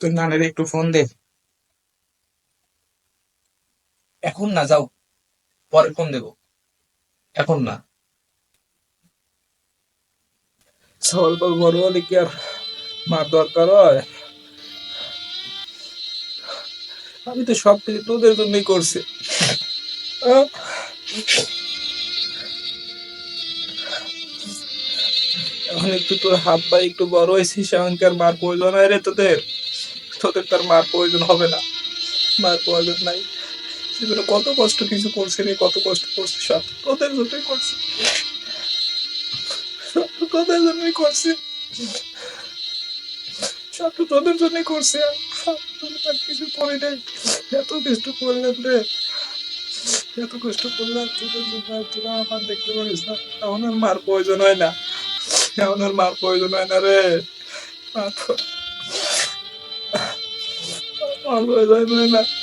তুই নানের একটু ফোন দে। এখন না, যাও। পরে ফোন দেব। এখন না। ছাগল পাল বড় হলে কি আর মার দরকার হয়? আমি তো সব কিছু তোদের জন্যই করছি। এখন একটু তোর হাত পা একটু বড় হয়েছিস এমনকার মার প্রয়োজন হয় রে তোদের। তোদের তার মার প্রয়োজন হবে না। মার প্রয়োজন নাই। জীবনে কত কষ্ট কিছু করছে রে, কত কষ্ট করছে সব তোদের জন্যই করছে। তোদের জন্যই করছে। সব তো তোদের জন্যই করছে। আমি তার কিছু করি নাই। এত কষ্ট করলাম রে। এত কষ্ট করলাম, তোদের জন্য তোরা আমার দেখতে পারিস না। এখন আর মার প্রয়োজন হয় না। এখন আর মার প্রয়োজন হয় না রে। মা তো- মার প্রয়োজন হয় না।